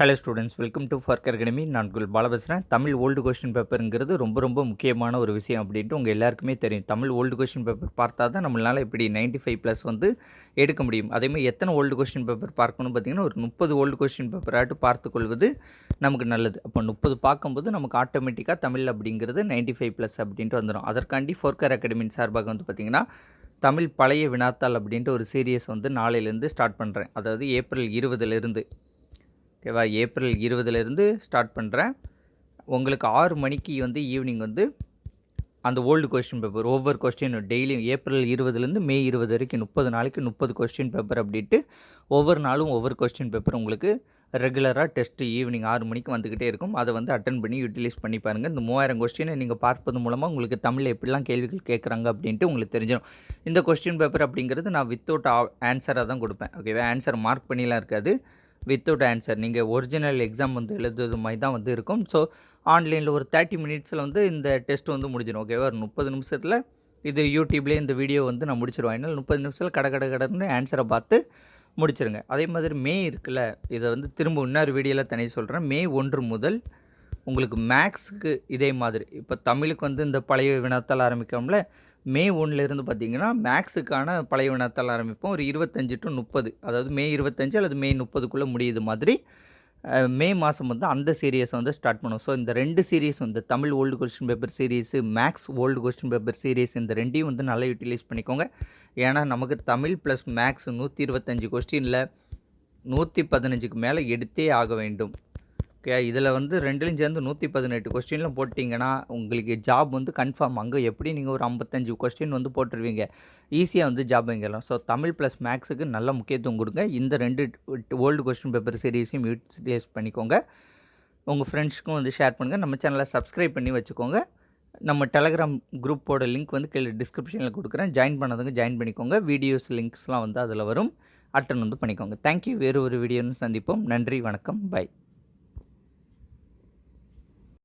Hello students welcome to ஃபர்க் academy நான் குல் பால பேசுகிறேன் தமிழ் ஓல்டு கொஸ்டின் பேப்பருங்கிறது ரொம்ப ரொம்ப முக்கியமான ஒரு விஷயம் அப்படின்ட்டு உங்கள் எல்லாருக்குமே தெரியும். தமிழ் ஓல்டு கொஸ்டின் பேப்பர் பார்த்தா தான் நம்மளால் இப்படி 95 ஃபைவ் ப்ளஸ் வந்து எடுக்க முடியும். அதேமாதிரி எத்தனை ஓல்டு கொஸ்டின் பேப்பர் பார்க்கணும்னு பார்த்தீங்கன்னா ஒரு முப்பது ஓல்டு கொஸ்டின் பேப்பராட்டு பார்த்துக்கொள்வது நமக்கு நல்லது. அப்போ முப்பது பார்க்கும்போது நமக்கு ஆட்டோமேட்டிக்காக தமிழ் அப்படிங்கிறது 95 ஃபைவ் ப்ளஸ் அப்படின்ட்டு வந்துடும் அதற்காண்டி ஃபோர்கர் அகாடமியின் சார்பாக வந்து பார்த்திங்கன்னா தமிழ் பழைய வினாத்தாள் அப்படின்ட்டு ஒரு சீரியஸ் வந்து நாளையிலேருந்து ஸ்டார்ட் பண்ணுறேன் அதாவது ஏப்ரல் இருபதுலேருந்து ஓகேவா? ஏப்ரல் இருபதுலேருந்து ஸ்டார்ட் பண்ணுறேன் உங்களுக்கு ஆறு மணிக்கு வந்து ஈவினிங் வந்து அந்த ஓல்டு கொஸ்டின் பேப்பர் ஒவ்வொரு கொஸ்டின் டெய்லியும் ஏப்ரல் இருபதுலேருந்து மே இருபது வரைக்கும் முப்பது நாளைக்கு முப்பது கொஸ்டின் பேப்பர் அப்படின்ட்டு ஒவ்வொரு நாளும் ஒவ்வொரு கொஸ்டின் பேப்பர் உங்களுக்கு ரெகுலராக டெஸ்ட்டு ஈவினிங் ஆறு மணிக்கு வந்துக்கிட்டே இருக்கும். அதை வந்து அட்டன் பண்ணி யூட்டிலைஸ் பண்ணி பாருங்கள் இந்த மூவாயிரம் கொஸ்டினை நீங்கள் பார்ப்பது மூலமாக உங்களுக்கு தமிழில் எப்படிலாம் கேள்விகள் கேட்குறாங்க அப்படின்ட்டு உங்களுக்கு தெரிஞ்சிடும் இந்த கொஸ்டின் பேப்பர் அப்படிங்கிறது நான் வித்தவுட் ஆன்சராக தான் கொடுப்பேன். ஓகேவா ஆன்சர் மார்க் பண்ணிலாம் இருக்காது. வித்தவுட் ஆன்சர் நீங்கள் ஒரிஜினல் எக்ஸாம் வந்து எழுதுறது மாதிரி தான் வந்து இருக்கும். ஸோ ஆன்லைனில் ஒரு தேர்ட்டி மினிட்ஸில் வந்து இந்த டெஸ்ட் வந்து முடிஞ்சிடும். ஓகேவா ஒரு முப்பது நிமிஷத்தில் இது யூடியூப்லேயே இந்த வீடியோ வந்து நான் முடிச்சிடுவேன் அதனால் முப்பது நிமிஷத்தில் கட கடை கடன்னு ஆன்சரை பார்த்து முடிச்சிருங்க. அதே மாதிரி மே இருக்குல்ல? இதை வந்து திரும்ப இன்னொரு வீடியோவில் தனியாக சொல்கிறேன் மே ஒன்று முதல் உங்களுக்கு மேக்ஸுக்கு இதே மாதிரி. இப்போ தமிழுக்கு வந்து இந்த பழைய வினாத்தால் ஆரம்பிக்கிறோம்ல மே ஒன்லேருந்து பார்த்தீங்கன்னா மேக்ஸுக்கான பழைய வினாத்தால் ஆரம்பிப்போம். ஒரு இருபத்தஞ்சி டு முப்பது. அதாவது மே இருபத்தஞ்சு அல்லது மே முப்பதுக்குள்ளே முடியுது மாதிரி மே மாதம் வந்து அந்த சீரியஸை வந்து ஸ்டார்ட் பண்ணுவோம். ஸோ இந்த ரெண்டு சீரியஸ் வந்து Tamil old question paper series maths old question paper series இந்த ரெண்டையும் வந்து நல்லா யூட்டிலைஸ் பண்ணிக்கோங்க. ஏன்னா நமக்கு தமிழ் ப்ளஸ் மேக்ஸ் நூற்றி இருபத்தஞ்சி கொஸ்டினில் நூற்றி பதினஞ்சுக்கு மேலே எடுத்தே ஆக வேண்டும். ஓகே இதில் வந்து ரெண்டுலையும் சேர்ந்து நூற்றி பதினெட்டு கொஸ்டின்லாம் போட்டிங்கன்னா உங்களுக்கு ஜாப் வந்து கன்ஃபார்ம். அங்கே எப்படி நீங்கள் ஒரு ஐம்பத்தஞ்சு கொஸ்டின் வந்து போட்டுருவீங்க? ஈஸியாக வந்து ஜாப் வாங்கிடலாம். ஸோ தமிழ் ப்ளஸ் மேக்ஸுக்கு நல்ல முக்கியத்துவம் கொடுங்க. இந்த ரெண்டு ஓல்டு கொஸ்டின் பேப்பர் சீரீஸையும் யூட்டிலைஸ் பண்ணிக்கோங்க. உங்கள் ஃப்ரெண்ட்ஸ்க்கும் வந்து ஷேர் பண்ணுங்கள் நம்ம சேனலை சப்ஸ்கிரைப் பண்ணி வச்சுக்கோங்க. நம்ம டெலகிராம் குரூப்போட லிங்க் வந்து கீழே டிஸ்கிரிப்ஷனில் கொடுக்குறேன். ஜாயின் பண்ணதுங்க ஜாயின் பண்ணிக்கோங்க. வீடியோஸ் லிங்க்ஸ்லாம் வந்து அதில் வரும். அட்டன் வந்து பண்ணிக்கோங்க. தேங்க்யூ. வேறு ஒரு வீடியோன்னு சந்திப்போம். நன்றி. வணக்கம். பை.